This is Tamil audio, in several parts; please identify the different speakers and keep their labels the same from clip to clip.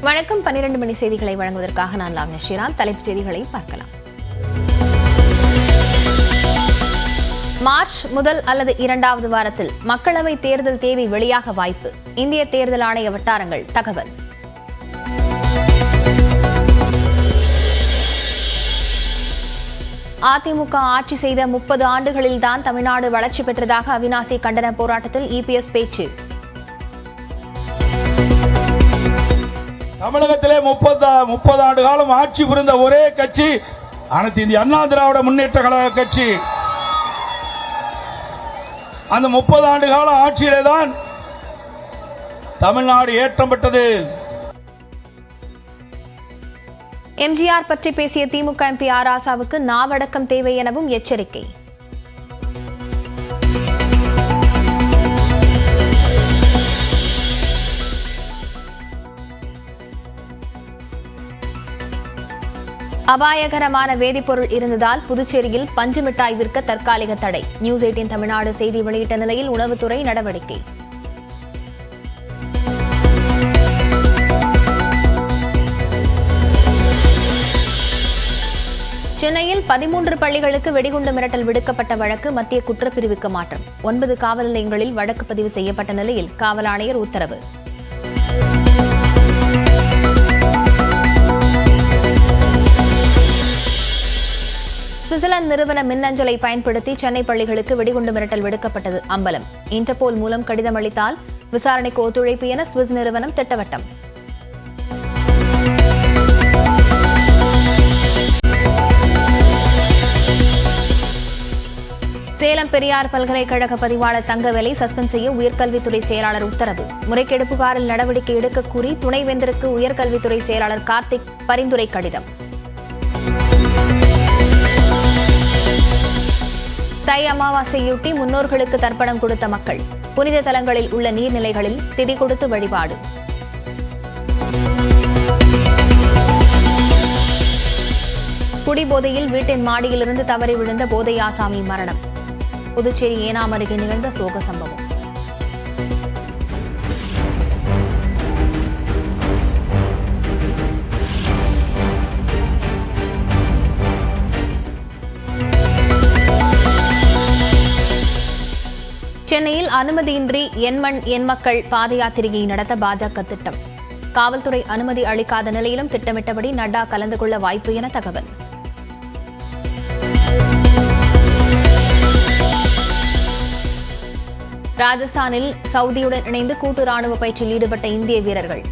Speaker 1: வணக்கம். பன்னிரண்டு மணி செய்திகளை வழங்குவதற்காக நான் லாவண்ய ஸ்ரீராம். தலைப்புச் செய்திகளை பார்க்கலாம். மார்ச் முதல் அல்லது இரண்டாவது வாரத்தில் மக்களவை தேர்தல் தேதி வெளியாக வாய்ப்பு. இந்திய தேர்தல் ஆணைய வட்டாரங்கள் தகவல். அதிமுக ஆட்சி செய்த முப்பது ஆண்டுகளில்தான் தமிழ்நாடு வளர்ச்சி பெற்றதாக அவினாசி கண்டன போராட்டத்தில் இபிஎஸ் பேச்சு.
Speaker 2: தமிழகத்திலே முப்பது முப்பது ஆண்டு காலம் ஆட்சி புரிந்த ஒரே கட்சி அனைத்து இந்திய அண்ணா திராவிட முன்னேற்ற கழக கட்சி. அந்த முப்பது ஆண்டு கால ஆட்சியிலே தான் தமிழ்நாடு ஏற்றம் பெற்றது.
Speaker 1: எம்ஜிஆர் பற்றி பேசிய திமுக எம்பி ஆராசாவுக்கு நாவடக்கம் தேவை எனவும் எச்சரிக்கை. அபாயகரமான வேதிப்பொருள் இருந்ததால் புதுச்சேரியில் பஞ்சு மிட்டாய் விற்க தற்காலிக தடை. நியூஸ் எயிட்டின் தமிழ்நாடு செய்தி வெளியிட்ட நிலையில் உணவுத்துறை நடவடிக்கை. சென்னையில் பதிமூன்று பள்ளிகளுக்கு வெடிகுண்டு மிரட்டல் விடுக்கப்பட்ட வழக்கு மத்திய குற்றப்பிரிவுக்கு மாற்றம். ஒன்பது காவல் நிலையங்களில் வழக்கு பதிவு செய்யப்பட்ட நிலையில் காவல் ஆணையர் உத்தரவு. சுவிட்சர்லாந்து நிறுவன மின்னஞ்சலை பயன்படுத்தி சென்னை பள்ளிகளுக்கு வெடிகுண்டு மிரட்டல் விடுக்கப்பட்டது. அம்பலம். இன்டர்போல் மூலம் கடிதம் அளித்தால் விசாரணைக்கு ஒத்துழைப்பு என சுவிஸ் நிறுவனம் திட்டவட்டம். சேலம் பெரியார் பல்கலைக்கழக பதிவாளர் தங்கவேலை சஸ்பெண்ட் செய்ய உயர்கல்வித்துறை செயலாளர் உத்தரவு. முறைகேடு புகாரில் நடவடிக்கை எடுக்க கூறி துணைவேந்தருக்கு உயர்கல்வித்துறை செயலாளர் கார்த்திக் பரிந்துரை கடிதம். தை அமாவாசையொட்டி முன்னோர்களுக்கு தர்ப்பணம் கொடுத்த மக்கள் புனித தலங்களில் உள்ள நீர்நிலைகளில் திதி கொடுத்து வழிபாடு. குடிபோதையில் வீட்டின் மாடியிலிருந்து தவறி விழுந்த போதை ஆசாமி மரணம். புதுச்சேரி ஏனாம் அருகே நிகழ்ந்த சோக சம்பவம். சென்னையில் அனுமதியின்றி எண்மண் எண்மக்கள் பாத யாத்திரையை நடத்த பாஜக திட்டம். காவல்துறை அனுமதி அளிக்காத நிலையிலும் திட்டமிட்டபடி நட்டா கலந்து கொள்ள வாய்ப்பு என தகவல். ராஜஸ்தானில் சவுதியுடன் இணைந்து கூட்டு ராணுவ பயிற்சியில் ஈடுபட்ட இந்திய வீரர்கள்.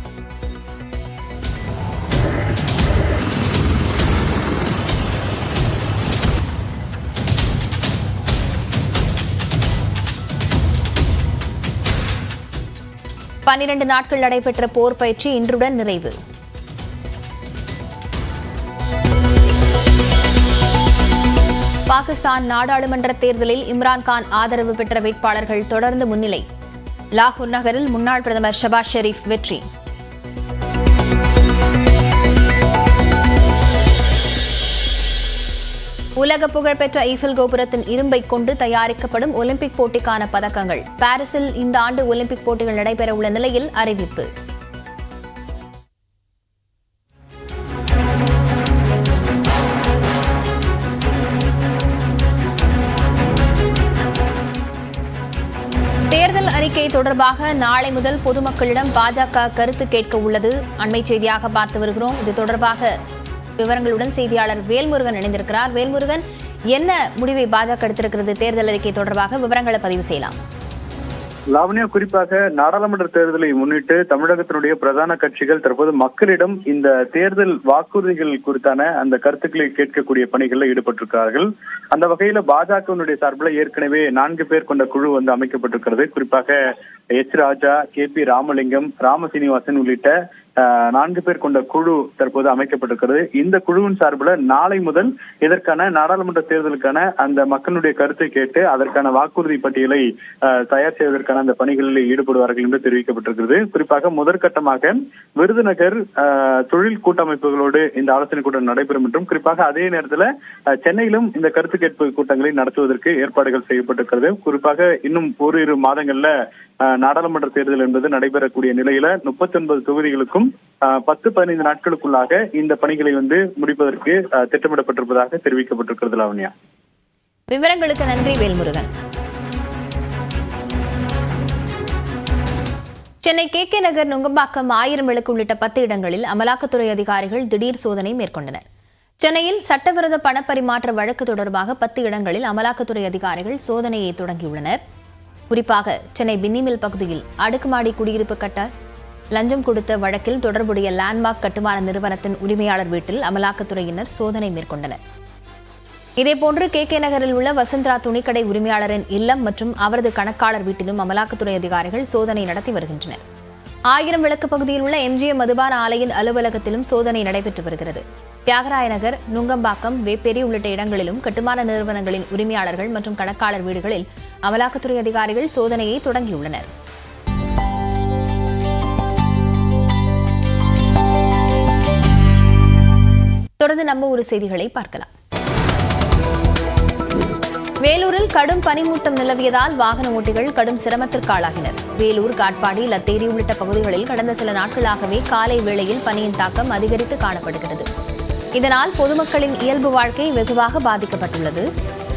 Speaker 1: பன்னிரண்டு நாட்கள் நடைபெற்ற போர் பயிற்சி இன்றுடன் நிறைவு. பாகிஸ்தான் நாடாளுமன்ற தேர்தலில் இம்ரான்கான் ஆதரவு பெற்ற வேட்பாளர்கள் தொடர்ந்து முன்னிலை. லாகூர் நகரில் முன்னாள் பிரதமர் ஷபாஸ் ஷெரீப் வெற்றி. உலக புகழ்பெற்ற ஈஃபில் கோபுரத்தின் இரும்பை கொண்டு தயாரிக்கப்படும் ஒலிம்பிக் போட்டிக்கான பதக்கங்கள். பாரிஸில் இந்த ஆண்டு ஒலிம்பிக் போட்டிகள் நடைபெறவுள்ள நிலையில் அறிவிப்பு. தேர்தல் அறிக்கை தொடர்பாக நாளை முதல் பொதுமக்களிடம் பாஜக கருத்து கேட்க உள்ளது அண்மை செய்தியாக பார்த்து வருகிறோம். இது தொடர்பாக விவரங்களுடன் செய்தியாளர் வேல்முருகன் இணைந்திருக்கிறார். வேல்முருகன் என்ன முடிவை பாஜக எடுத்திருக்கிறது தேர்தல் அறிக்கை தொடர்பாக விவரங்களை பதிவு செய்யலாம்.
Speaker 3: லாவண்யா குறிப்பாக நாடாளுமன்ற தேர்தலை முன்னிட்டு தமிழகத்தினுடைய பிரதான கட்சிகள் தற்போது மக்களிடம் இந்த தேர்தல் வாக்குறுதிகள் குறித்தான அந்த கருத்துக்களை கேட்கக்கூடிய பணிகளில் ஈடுபட்டிருக்கிறார்கள். அந்த வகையில பாஜகவினுடைய சார்பில் ஏற்கனவே நான்கு பேர் கொண்ட குழு வந்து அமைக்கப்பட்டிருக்கிறது. குறிப்பாக H Raja K P Ramalingam Ramasrinivasan உள்ளிட்ட நான்கு பேர் கொண்ட குழு தற்போது அமைக்கப்பட்டிருக்கிறது. இந்த குழுவின் சார்பில் நாளை முதல் இதற்கான நாடாளுமன்ற தேர்தலுக்கான அந்த மக்களுடைய கருத்தை கேட்டு அதற்கான வாக்குறுதி பட்டியலை தயார் செய்வதற்கான அந்த பணிகளில் ஈடுபடுவார்கள் என்று தெரிவிக்கப்பட்டிருக்கிறது. குறிப்பாக முதற்கட்டமாக விருதுநகர் அஹ், தொழில் கூட்டமைப்புகளோடு இந்த ஆலோசனை கூட்டம் நடைபெறும் என்றும் குறிப்பாக அதே நேரத்தில் சென்னையிலும் இந்த கருத்து கேட்பு கூட்டங்களை நடத்துவதற்கு ஏற்பாடுகள் செய்யப்பட்டிருக்கிறது. குறிப்பாக இன்னும் ஒரு இரு மாதங்கள்ல நாடாளுமன்ற தேர்தல் என்பது நடைபெறக்கூடிய நிலையில முப்பத்தி ஒன்பது தொகுதிகளுக்கும் பத்து பதினைந்து நாட்களுக்குள்ளாக இந்த பணிகளை வந்து முடிப்பதற்கு திட்டமிடப்பட்டிருப்பதாக தெரிவிக்கப்பட்டிருக்கிறது லாவண்யா.
Speaker 1: விவரங்களுக்கு நன்றி வேல்முருகன். சென்னை கே கே நகர் நுங்கம்பாக்கம் ஆயிரம் விளக்கு உள்ளிட்ட பத்து இடங்களில் அமலாக்கத்துறை அதிகாரிகள் திடீர் சோதனை மேற்கொண்டனர். சென்னையில் சட்டவிரோத பணப்பரிமாற்ற வழக்கு தொடர்பாக பத்து இடங்களில் அமலாக்கத்துறை அதிகாரிகள் சோதனையை தொடங்கியுள்ளனர். குறிப்பாக சென்னை பின்னிமில் பகுதியில் அடுக்குமாடி குடியிருப்பு கட்ட லஞ்சம் கொடுத்த வழக்கில் தொடர்புடைய லேண்ட்மார்க் கட்டுமான நிறுவனத்தின் உரிமையாளர் வீட்டில் அமலாக்கத்துறையினர் சோதனை மேற்கொண்டனர். இதேபோன்று கே கே நகரில் உள்ள வசந்தரா துணிக்கடை உரிமையாளரின் இல்லம் மற்றும் அவரது கணக்காளர் வீட்டிலும் அமலாக்கத்துறை அதிகாரிகள் சோதனை நடத்தி வருகின்றனர். ஆயிரம் விளக்கு பகுதியில் உள்ள எம்ஜிஎம் மதுபான ஆலையின் அலுவலகத்திலும் சோதனை நடைபெற்று வருகிறது. தியாகராய நகர் நுங்கம்பாக்கம் வேப்பேரி உள்ளிட்ட இடங்களிலும் கட்டுமான நிறுவனங்களின் உரிமையாளர்கள் மற்றும் கணக்காளர் வீடுகளில் அமலாக்கத்துறை அதிகாரிகள் சோதனையை தொடங்கியுள்ளனர். தொடர்ந்து நம்ம ஒரு செய்திகளை பார்க்கலாம். வேலூரில் கடும் பனிமூட்டம் நிலவியதால் வாகன ஓட்டிகள் கடும் சிரமத்திற்கு ஆளாகினர். வேலூர் காட்பாடி லத்தேரி உள்ளிட்ட பகுதிகளில் கடந்த சில நாட்களாகவே காலை வேளையில் பனியின் தாக்கம் அதிகரித்து காணப்படுகிறது. இதனால் பொதுமக்களின் இயல்பு வாழ்க்கை வெகுவாக பாதிக்கப்பட்டுள்ளது.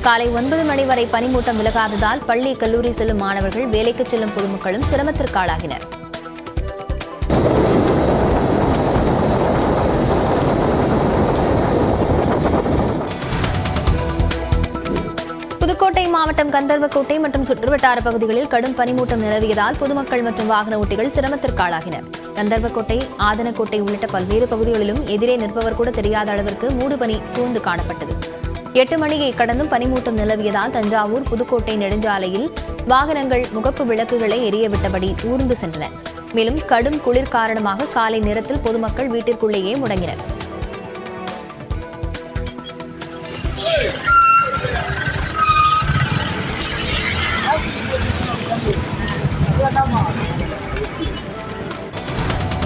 Speaker 1: காலை ஒன்பது மணி வரை பனிமூட்டம் விலகாததால் பள்ளி கல்லூரி செல்லும் மாணவர்கள் வேலைக்கு செல்லும் பொதுமக்களும் சிரமத்திற்கு ஆளாகினர். புதுக்கோட்டை மாவட்டம் கந்தர்வக்கோட்டை மற்றும் சுற்றுவட்டார பகுதிகளில் கடும் பனிமூட்டம் நிலவியதால் பொதுமக்கள் மற்றும் வாகன ஓட்டிகள் சிரமத்திற்கு ஆளாகினர். கந்தர்வக்கோட்டை ஆதனக்கோட்டை உள்ளிட்ட பல்வேறு பகுதிகளிலும் எதிரே நிற்பவர் கூட தெரியாத அளவிற்கு மூடுபனி சூழ்ந்து காணப்பட்டது. எட்டு மணியை கடந்தும் பனிமூட்டம் நிலவியதால் தஞ்சாவூர் புதுக்கோட்டை நெடுஞ்சாலையில் வாகனங்கள் முகப்பு விளக்குகளை எரியவிட்டபடி ஊர்ந்து சென்றன. மேலும் கடும் குளிர் காரணமாக காலை நேரத்தில் பொதுமக்கள் வீட்டிற்குள்ளேயே முடங்கினர்.